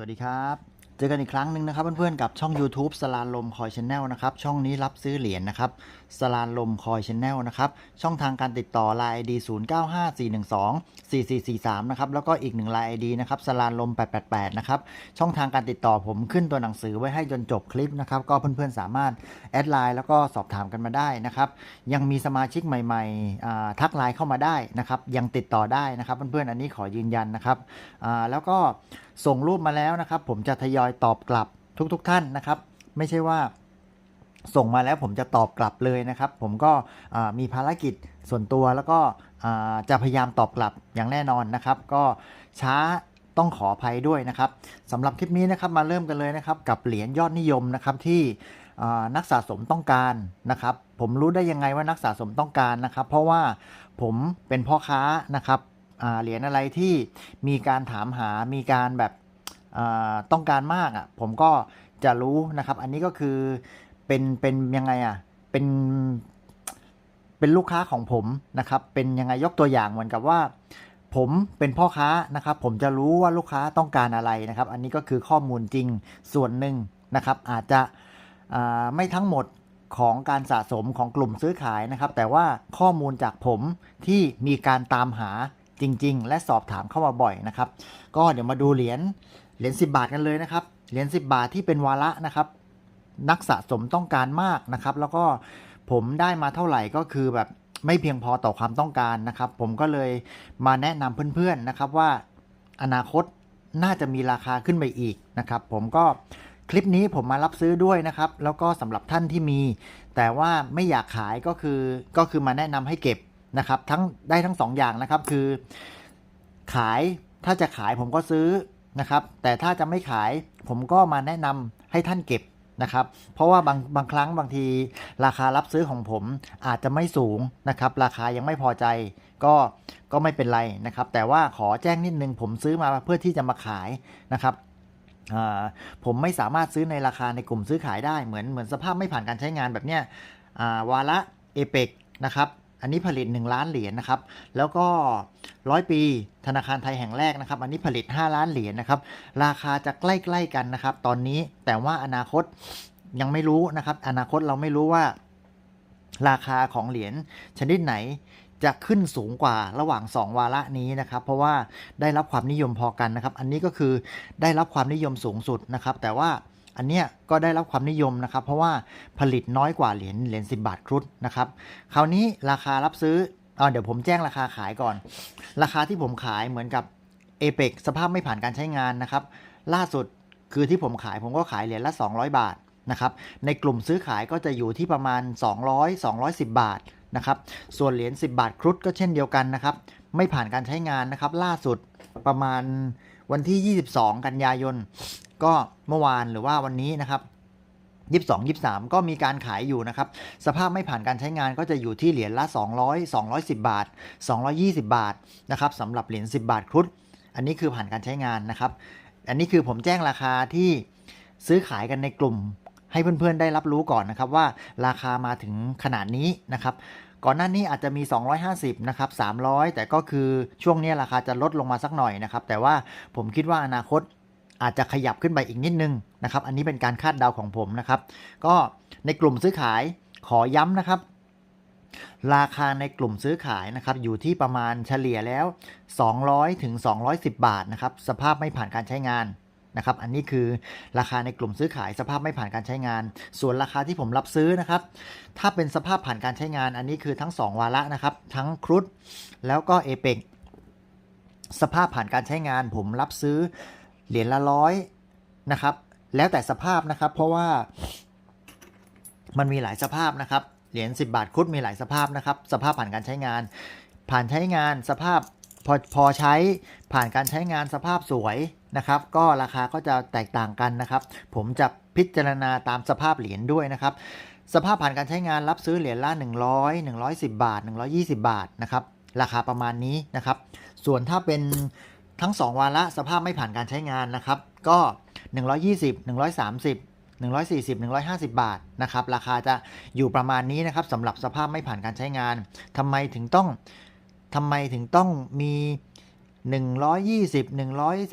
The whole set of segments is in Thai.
สวัสดีครับ เจอกันอีกครั้งหนึ่งนะครับเพื่อนๆกับช่อง YouTube สลานลมคอยชแนลนะครับ ช่องนี้รับซื้อเหรียญนะครับสลานลมคอยชแนลนะครับ ช่องทางการติดต่อ Line ID 095412 4443นะครับแล้วก็อีกหนึ่ง Line ID นะครับสลานลม888นะครับช่องทางการติดต่อผมขึ้นตัวหนังสือไว้ให้จนจบคลิปนะครับก็เพื่อนๆสามารถแอดไลน์แล้วก็สอบถามกันมาได้นะครับยังมีสมาชิกใหม่ๆทักไลน์เข้ามาได้นะครับยังติดต่อได้นะครับเพื่อนๆอันนี้ขอยืนยันนะครับแล้วก็ ส่งรูปมาแล้วนะครับ ผมจะทยอยตอบกลับทุกๆทท่านนะครับ ไม่ใช่ว่าส่งมาแล้วผมจะตอบกลับเลยนะครับ ผมก็มีภารกิจส่วนตัวแล้วก็จะพยายามตอบกลับอย่างแน่นอนนะครับ ก็ช้าต้องขออภัยด้วยนะครับสำหรับคลิปนี้นะครับมาเริ่มกันเลยนะครับ กับเหรียญยอดนิยมนะครับที่นักสะสมต้องการนะครับ ผมรู้ได้ยังไงว่านักสะสมต้องการนะครับ เพราะว่าผมเป็นพ่อค้านะครับ เหรียญอะไรที่มีการถามหา มีการแบบต้องการมากอะ ผมก็จะรู้นะครับ อันนี้ก็คือเป็นเป็นยังไงอะ เป็นเป็นลูกค้าของผมนะครับ เป็นยังไงยกตัวอย่างเหมือนกับว่าผมเป็นพ่อค้านะครับ ผมจะรู้ว่าลูกค้าต้องการอะไรนะครับ อันนี้ก็คือข้อมูลจริงส่วนหนึ่งนะครับ อาจจะไม่ทั้งหมดของการสะสมของกลุ่มซื้อขายนะครับ แต่ว่าข้อมูลจากผมที่มีการตามหา จริง ๆ และสอบถามเข้ามาบ่อยนะครับ ก็เดี๋ยวมาดูเหรียญเหรียญ10 บาทกันเลยนะครับ เหรียญ10 บาทที่เป็นวาระนะครับ นักสะสมต้องการมากนะครับ แล้วก็ผมได้มาเท่าไหร่ก็คือแบบไม่เพียงพอต่อความต้องการนะครับ ผมก็เลยมาแนะนำเพื่อนๆนะครับว่าอนาคตน่าจะมีราคาขึ้นไปอีกนะครับ ผมก็คลิปนี้ผมมารับซื้อด้วยนะครับ แล้วก็สำหรับท่านที่มี แต่ว่าไม่อยากขายก็คือก็คือมาแนะนำให้เก็บ นะครับทั้งได้ทั้งสองอย่างนะครับคือ ขายถ้าจะขายผมก็ซื้อนะครับ แต่ถ้าจะไม่ขายผมก็มาแนะนำให้ท่านเก็บนะครับ เพราะว่าบางบางครั้งบางที ราคารับซื้อของผมอาจจะไม่สูงนะครับ ราคายังไม่พอใจก็ก็ไม่เป็นไรนะครับ แต่ว่าขอแจ้งนิดนึงผมซื้อมาเพื่อที่จะมาขายนะครับผมไม่สามารถซื้อในราคาในกลุ่มซื้อขายได้เหมือนเหมือนสภาพไม่ผ่านการใช้งานแบบเนี้ยวาระเอเปกนะครับ อันนี้ผลิต 1 ล้านเหรียญนะครับ แล้วก็ร้อยปีธนาคารไทยแห่งแรกนะครับ อันนี้ผลิต 5 ล้านเหรียญนะครับ ราคาจะใกล้ๆกันนะครับ ตอนนี้แต่ว่าอนาคตยังไม่รู้นะครับ อนาคตเราไม่รู้ว่า ราคาของเหรียญชนิดไหนจะขึ้นสูงกว่าระหว่าง 2 วาระนี้นะครับ เพราะว่าได้รับความนิยมพอกันนะครับ อันนี้ก็คือได้รับความนิยมสูงสุดนะครับ แต่ว่า อันเนี้ยก็ได้รับความนิยมนะครับ เพราะว่าผลิตน้อยกว่าเหรียญเหรียญ10 บาทครุฑนะครับ คราวนี้ราคารับซื้ออ่เดี๋ยวผมแจ้งราคาขายก่อน ราคาที่ผมขายเหมือนกับเอเปกสภาพไม่ผ่านการใช้งานนะครับ ล่าสุดคือที่ผมขายผมก็ขายเหรียญละ 200 บาทนะครับ ในกลุ่มซื้อขายก็จะอยู่ที่ประมาณ 200 210 บาทนะครับ ส่วนเหรียญ10 บาทครุฑก็เช่นเดียวกันนะครับ ไม่ผ่านการใช้งานนะครับ ล่าสุดประมาณวันที่ 22 กันยายน ก็เมื่อวานหรือว่าวันนี้นะครับ22 23 ก็มีการขายอยู่นะครับ สภาพไม่ผ่านการใช้งานก็จะอยู่ที่เหรียญละ 200 210 บาท 220 บาทนะครับสำหรับเหรียญ10 บาทครุฑอันนี้คือผ่านการใช้งานนะครับ อันนี้คือผมแจ้งราคาที่ซื้อขายกันในกลุ่ม ให้เพื่อนๆได้รับรู้ก่อนนะครับว่าราคามาถึงขนาดนี้นะครับ ก่อนหน้านี้อาจจะมี 250 นะครับ 300 แต่ก็คือช่วงนี้ราคาจะลดลงมาสักหน่อยนะครับ แต่ว่าผมคิดว่าอนาคต อาจจะขยับขึ้นไปอีกนิดนึงนะครับ อันนี้เป็นการคาดเดาของผมนะครับ ก็ในกลุ่มซื้อขายขอย้ำนะครับราคาในกลุ่มซื้อขายนะครับอยู่ที่ประมาณเฉลี่ยแล้ว 200ถึง210 บาทนะครับสภาพไม่ผ่านการใช้งานนะครับ อันนี้คือราคาในกลุ่มซื้อขายสภาพไม่ผ่านการใช้งาน ส่วนราคาที่ผมรับซื้อนะครับ ถ้าเป็นสภาพผ่านการใช้งาน อันนี้คือทั้ง 2 วาระนะครับ ทั้งครุฑแล้วก็เอเปกสภาพผ่านการใช้งานผมรับซื้อ เหรียญละร้อยนะครับ แล้วแต่สภาพนะครับ เพราะว่ามันมีหลายสภาพนะครับ เหรียญ10 บาทครุฑมีหลายสภาพนะครับ สภาพผ่านการใช้งาน ผ่านใช้งานสภาพพอพอใช้ผ่านการใช้งานสภาพสวยนะครับ ก็ราคาก็จะแตกต่างกันนะครับ ผมจะพิจารณาตามสภาพเหรียญด้วยนะครับ สภาพผ่านการใช้งานรับซื้อเหรียญละ 100 110 บาท 120 บาทนะครับ ราคาประมาณนี้นะครับ ส่วนถ้าเป็น ทั้ง 2 วาระสภาพไม่ผ่านการใช้งานนะครับ ก็ 120 130 140 150 บาทนะครับ ราคาจะอยู่ประมาณนี้นะครับสำหรับสภาพไม่ผ่านการใช้งานทำไมถึงต้องทำไมถึงต้องมี 120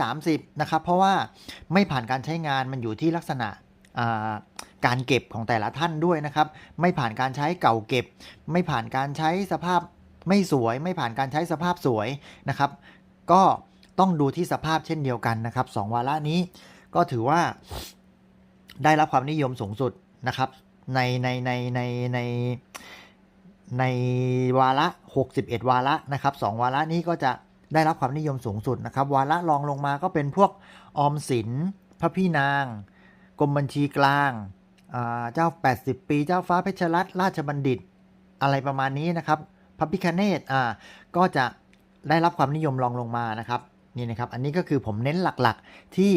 130 นะครับ เพราะว่าไม่ผ่านการใช้งานมันอยู่ที่ลักษณะการเก็บของแต่ละท่านด้วยนะครับ ไม่ผ่านการใช้เก่าเก็บ ไม่ผ่านการใช้สภาพไม่สวย ไม่ผ่านการใช้สภาพสวยนะครับ ก็ ต้องดูที่สภาพเช่นเดียวกันนะครับสองวาระนี้ก็ถือว่าได้รับความนิยมสูงสุดนะครับ ในในในในในในวาระ 61 วาระนะครับสองวาระนี้ก็จะได้รับความนิยมสูงสุดนะครับ วาระรองลงมาก็เป็นพวกออมสิน พระพี่นาง กรมบัญชีกลางอ่าเจ้า 80 ปี เจ้าฟ้าเพชรรัตนราชบัณฑิต อะไรประมาณนี้นะครับ พระพิคเนตอ่าก็จะได้รับความนิยมรองลงมานะครับ นี่นะครับ อันนี้ก็คือผมเน้นหลักๆ ที่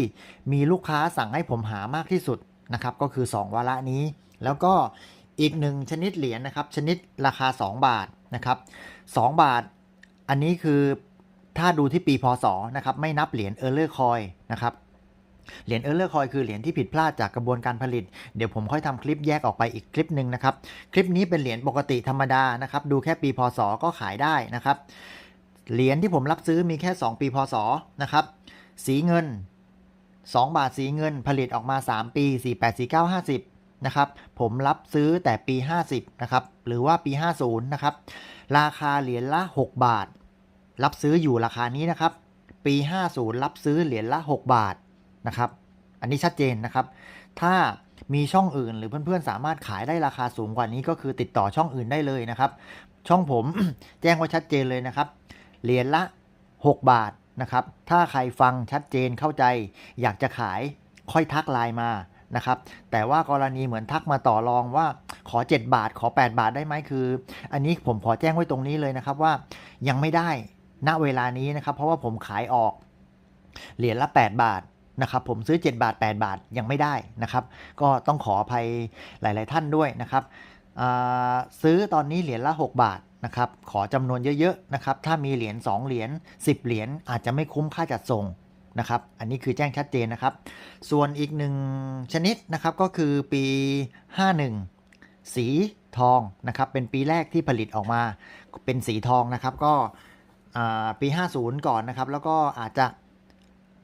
มีลูกค้าสั่งให้ผมหามากที่สุดนะครับ ก็คือ 2 วาระนี้ แล้วก็อีกหนึ่งชนิดเหรียญนะครับ ชนิดราคา 2 บาทนะครับ2บาท อันนี้คือถ้าดูที่ปีพศนะครับ ไม่นับเหรียญเออร์เลอร์คอยนะครับเหรียญเออร์เลอร์คอยคือเหรียญที่ผิดพลาดจากกระบวนการผลิต เดี๋ยวผมค่อยทำคลิปแยกออกไปอีกคลิปหนึ่งนะครับ คลิปนี้เป็นเหรียญปกติธรรมดานะครับ ดูแค่ปีพศก็ขายได้นะครับ เหรียญที่ผมรับซื้อมีแค่ 2 ปีพศนะครับ สีเงิน 2 บาทสีเงินผลิตออกมา 3 ปี 48 49 50 นะครับ ผมรับซื้อแต่ปี 50 นะครับ หรือว่าปี 50 นะครับ ราคาเหรียญละ 6 บาท รับซื้ออยู่ราคานี้นะครับ ปี 50 รับซื้อเหรียญละ 6 บาทนะครับ อันนี้ชัดเจนนะครับ ถ้ามีช่องอื่นหรือเพื่อนๆ สามารถขายได้ราคาสูงกว่านี้ก็คือติดต่อช่องอื่นได้เลยนะครับ ช่องผมแจ้งไว้ชัดเจนเลยนะครับ เหรียญละ 6 บาทนะครับ ถ้าใครฟังชัดเจนเข้าใจ อยากจะขายค่อยทักไลน์มานะครับ แต่ว่ากรณีเหมือนทักมาต่อรองว่าขอ 7 บาท ขอ 8 บาทได้ไหมคือ อันนี้ผมขอแจ้งไว้ตรงนี้เลยนะครับว่ายังไม่ได้ณเวลานี้นะครับ เพราะว่าผมขายออก เหรียญละ 8 บาทนะครับผมซื้อ 7 บาท 8 บาทยังไม่ได้นะครับ ก็ต้องขออภัยหลาย ๆ ท่านด้วยนะครับซื้อตอนนี้เหรียญละ 6 บาท นะครับขอจำนวนเยอะๆนะครับถ้ามีเหรียญ2เหรียญ10 เหรียญอาจจะไม่คุ้มค่าจัดส่งนะครับอันนี้คือแจ้งชัดเจนนะครับ ส่วนอีกหนึ่งชนิดนะครับก็คือปี 51 สีทองนะครับเป็นปีแรกที่ผลิตออกมาเป็นสีทองนะครับก็อ่าปี 50 ก่อนนะครับแล้วก็อาจจะ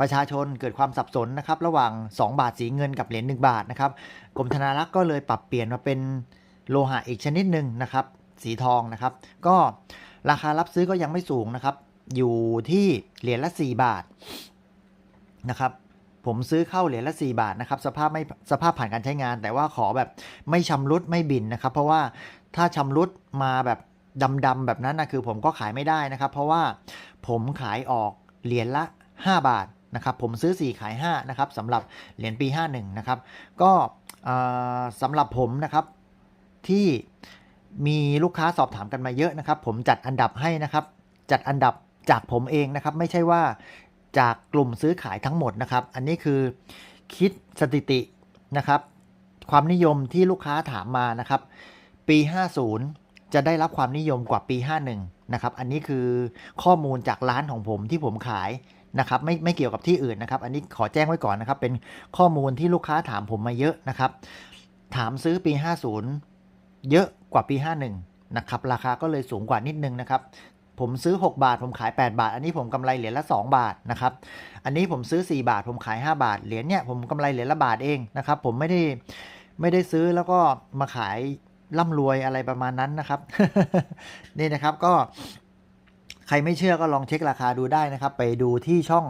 ประชาชนเกิดความสับสนนะครับระหว่าง 2 บาทสีเงินกับเหรียญ1บาทนะครับกรมธนารักษ์ก็เลยปรับเปลี่ยนมาเป็นโลหะอีกชนิดหนึ่งนะครับ สีทองนะครับ ก็ราคารับซื้อก็ยังไม่สูงนะครับ อยู่ที่เหรียญละ 4 บาทนะครับผมซื้อเข้าเหรียญละ 4 บาทนะครับสภาพไม่สภาพผ่านการใช้งาน แต่ว่าขอแบบไม่ชำรุดไม่บินนะครับ เพราะว่าถ้าชำรุดมาแบบดำๆแบบนั้นนะคือผมก็ขายไม่ได้นะครับ เพราะว่าผมขายออกเหรียญละ 5 บาทนะครับผมซื้อ 4 ขาย 5 นะครับสำหรับเหรียญปี 51 นะครับ ก็สำหรับผมนะครับที่ มีลูกค้าสอบถามกันมาเยอะนะครับ ผมจัดอันดับให้นะครับ จัดอันดับจากผมเองนะครับ ไม่ใช่ว่าจากกลุ่มซื้อขายทั้งหมดนะครับ อันนี้คือคิดสถิตินะครับ ความนิยมที่ลูกค้าถามมานะครับ ปี 50 จะได้รับความนิยมกว่าปี 51 นะครับ อันนี้คือข้อมูลจากร้านของผมที่ผมขายนะครับไม่ไม่เกี่ยวกับที่อื่นนะครับ อันนี้ขอแจ้งไว้ก่อนนะครับ เป็นข้อมูลที่ลูกค้าถามผมมาเยอะนะครับ ถามซื้อปี 50 เยอะกว่าปี 51 นะครับ ราคาก็เลยสูงกว่านิดนึงนะครับ ผมซื้อ 6 บาท ผมขาย 8 บาท อันนี้ผมกำไรเหรียญละ 2 บาทนะครับ อันนี้ผมซื้อ 4 บาท ผมขาย 5 บาท เหรียญเนี่ยผมกำไรเหรียญละบาทเองนะครับ ผมไม่ได้ไม่ได้ซื้อแล้วก็มาขายร่ำรวยอะไรประมาณนั้นนะครับ นี่นะครับก็ใครไม่เชื่อก็ลองเช็คราคาดูได้นะครับ ไปดูที่ช่อง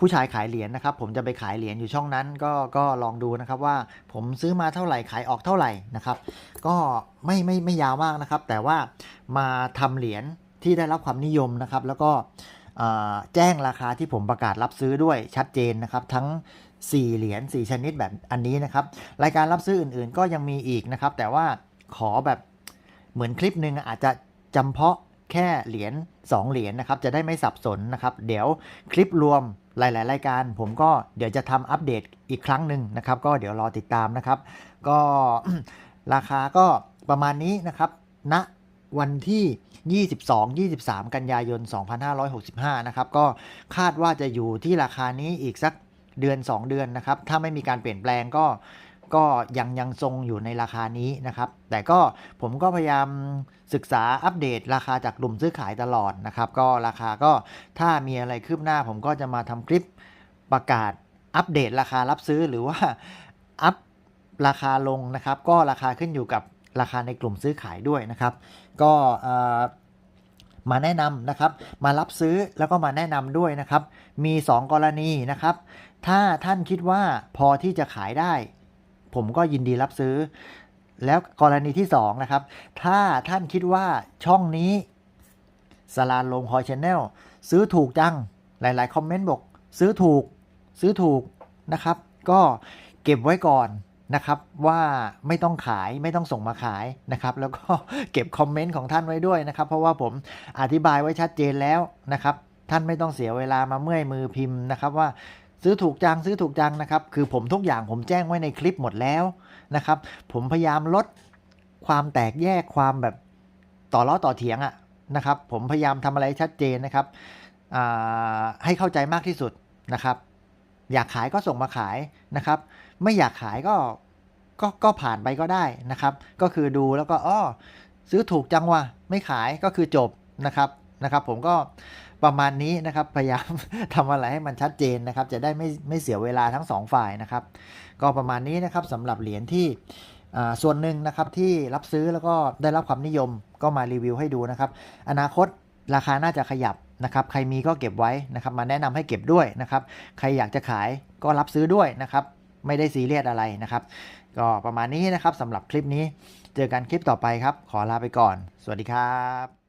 ผู้ชายขายเหรียญนะครับ ผมจะไปขายเหรียญอยู่ช่องนั้น ก็ก็ลองดูนะครับว่าผมซื้อมาเท่าไหร่ขายออกเท่าไหร่นะครับ ก็ไม่ไม่ไม่ยาวมากนะครับ แต่ว่ามาทำเหรียญที่ได้รับความนิยมนะครับ แล้วก็แจ้งราคาที่ผมประกาศรับซื้อด้วยชัดเจนนะครับ ทั้ง 4 เหรียญ4ชนิดแบบอันนี้นะครับ รายการรับซื้ออื่นๆ ก็ยังมีอีกนะครับ แต่ว่าขอแบบเหมือนคลิปหนึ่งอาจจะจำเพาะแค่เหรียญ2เหรียญนะครับ จะได้ไม่สับสนนะครับ เดี๋ยวคลิปรวม หลาย ๆ รายการผมก็เดี๋ยวจะทำอัปเดตอีกครั้งหนึ่งนะครับ ก็เดี๋ยวรอติดตามนะครับ ก็ราคาก็ประมาณนี้นะครับณวันที่ 22 23 กันยายน 2565 นะครับ ก็คาดว่าจะอยู่ที่ราคานี้อีกสักเดือน 2 เดือนนะครับ ถ้าไม่มีการเปลี่ยนแปลงก็ ก็ยังยังทรงอยู่ในราคานี้นะครับ แต่ก็ผมก็พยายามศึกษาอัปเดตราคาจากกลุ่มซื้อขายตลอดนะครับ ก็ราคาก็ถ้ามีอะไรคืบหน้า ผมก็จะมาทำคลิปประกาศอัปเดตราคารับซื้อหรือว่าอัพราคาลงนะครับ ก็ราคาขึ้นอยู่กับราคาในกลุ่มซื้อขายด้วยนะครับ ก็มาแนะนำนะครับ มารับซื้อแล้วก็มาแนะนำด้วยนะครับ มี 2 กรณีนะครับ ถ้าท่านคิดว่าพอที่จะขายได้ ผมก็ยินดีรับซื้อ แล้วกรณีที่2นะครับ ถ้าท่านคิดว่าช่องนี้สลานลมคอยชแนลซื้อถูกจัง หลาย ๆ คอมเมนต์บอกซื้อถูก ซื้อถูกนะครับ ก็เก็บไว้ก่อนนะครับว่าไม่ต้องขายไม่ต้องส่งมาขายนะครับ แล้วก็เก็บคอมเมนต์ของท่านไว้ด้วยนะครับ เพราะว่าผมอธิบายไว้ชัดเจนแล้วนะครับ ท่านไม่ต้องเสียเวลามาเมื่อยมือพิมพ์นะครับว่า ซื้อถูกจังซื้อถูกจังนะครับ คือผมทุกอย่างผมแจ้งไว้ในคลิปหมดแล้วนะครับ ผมพยายามลดความแตกแยกความแบบต่อล้อต่อเถียงอะนะครับ ผมพยายามทำอะไรชัดเจนนะครับให้เข้าใจมากที่สุดนะครับ อยากขายก็ส่งมาขายนะครับ ไม่อยากขายก็ก็ก็ผ่านไปก็ได้นะครับ ก็คือดูแล้วก็อ้อซื้อถูกจังวะไม่ขายก็คือจบนะครับนะครับ ผมก็ ประมาณนี้นะครับ พยายามทำอะไรให้มันชัดเจนนะครับ จะได้ไม่ไม่เสียเวลาทั้งสองฝ่ายนะครับ ก็ประมาณนี้นะครับสำหรับเหรียญที่ส่วนหนึ่งนะครับที่รับซื้อแล้วก็ได้รับความนิยมก็มารีวิวให้ดูนะครับ อนาคตราคาน่าจะขยับนะครับ ใครมีก็เก็บไว้นะครับ มาแนะนำให้เก็บด้วยนะครับ ใครอยากจะขายก็รับซื้อด้วยนะครับ ไม่ได้ซีเรียสอะไรนะครับ ก็ประมาณนี้นะครับสำหรับคลิปนี้ เจอกันคลิปต่อไปครับ ขอลาไปก่อน สวัสดีครับ